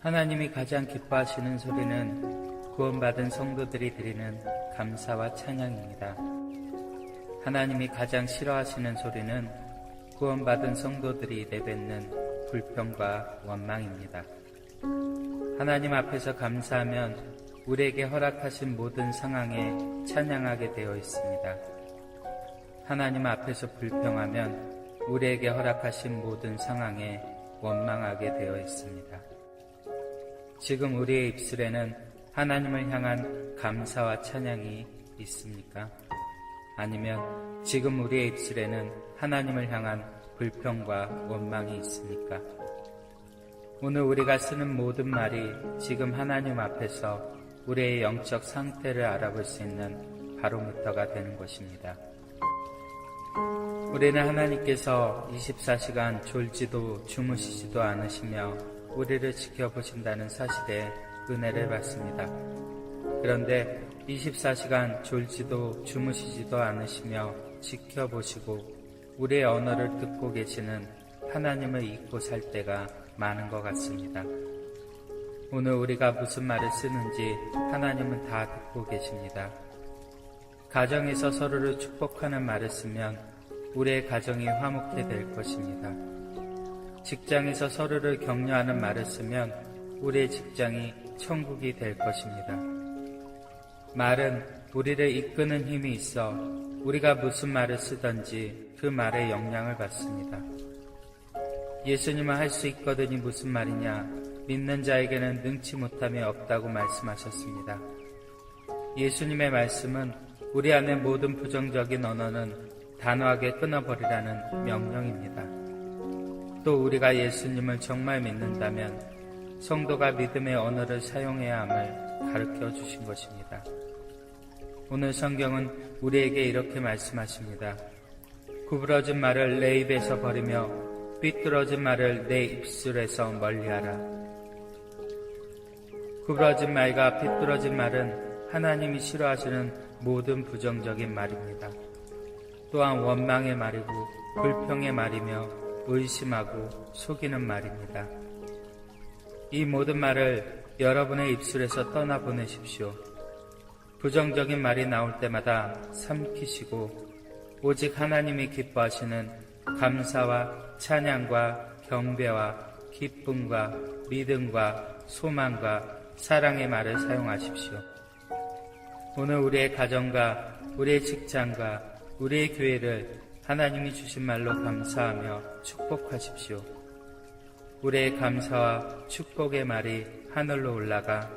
하나님이 가장 기뻐하시는 소리는 구원받은 성도들이 드리는 감사와 찬양입니다. 하나님이 가장 싫어하시는 소리는 구원받은 성도들이 내뱉는 불평과 원망입니다. 하나님 앞에서 감사하면 우리에게 허락하신 모든 상황에 찬양하게 되어 있습니다. 하나님 앞에서 불평하면 우리에게 허락하신 모든 상황에 원망하게 되어 있습니다. 지금 우리의 입술에는 하나님을 향한 감사와 찬양이 있습니까? 아니면 지금 우리의 입술에는 하나님을 향한 불평과 원망이 있습니까? 오늘 우리가 쓰는 모든 말이 지금 하나님 앞에서 우리의 영적 상태를 알아볼 수 있는 바로미터가 되는 것입니다. 우리는 하나님께서 24시간 졸지도 주무시지도 않으시며 우리를 지켜보신다는 사실에 은혜를 받습니다. 그런데 24시간 졸지도 주무시지도 않으시며 지켜보시고 우리의 언어를 듣고 계시는 하나님을 잊고 살 때가 많은 것 같습니다. 오늘 우리가 무슨 말을 쓰는지 하나님은 다 듣고 계십니다. 가정에서 서로를 축복하는 말을 쓰면 우리의 가정이 화목해 될 것입니다. 직장에서 서로를 격려하는 말을 쓰면 우리의 직장이 천국이 될 것입니다. 말은 우리를 이끄는 힘이 있어 우리가 무슨 말을 쓰든지 그 말에 영향을 받습니다. 예수님은 할 수 있거든이 무슨 말이냐? 믿는 자에게는 능치 못함이 없다고 말씀하셨습니다. 예수님의 말씀은 우리 안의 모든 부정적인 언어는 단호하게 끊어버리라는 명령입니다. 또 우리가 예수님을 정말 믿는다면 성도가 믿음의 언어를 사용해야 함을 가르쳐 주신 것입니다. 오늘 성경은 우리에게 이렇게 말씀하십니다. 구부러진 말을 내 입에서 버리며 삐뚤어진 말을 내 입술에서 멀리하라. 구부러진 말과 삐뚤어진 말은 하나님이 싫어하시는 모든 부정적인 말입니다. 또한 원망의 말이고 불평의 말이며 의심하고 속이는 말입니다. 이 모든 말을 여러분의 입술에서 떠나보내십시오. 부정적인 말이 나올 때마다 삼키시고 오직 하나님이 기뻐하시는 감사와 찬양과 경배와 기쁨과 믿음과 소망과 사랑의 말을 사용하십시오. 오늘 우리의 가정과 우리의 직장과 우리의 교회를 하나님이 주신 말로 감사하며 축복하십시오. 우리의 감사와 축복의 말이 하늘로 올라가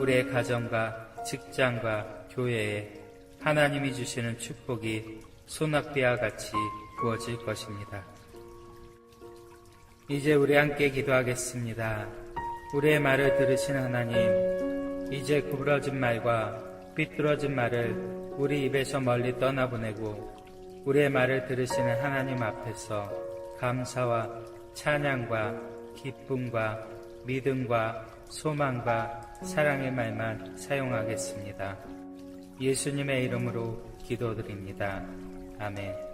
우리의 가정과 직장과 교회에 하나님이 주시는 축복이 소낙비와 같이 부어질 것입니다. 이제 우리 함께 기도하겠습니다. 우리의 말을 들으신 하나님, 이제 구부러진 말과 삐뚤어진 말을 우리 입에서 멀리 떠나보내고 우리의 말을 들으시는 하나님 앞에서 감사와 찬양과 기쁨과 믿음과 소망과 사랑의 말만 사용하겠습니다. 예수님의 이름으로 기도드립니다. 아멘.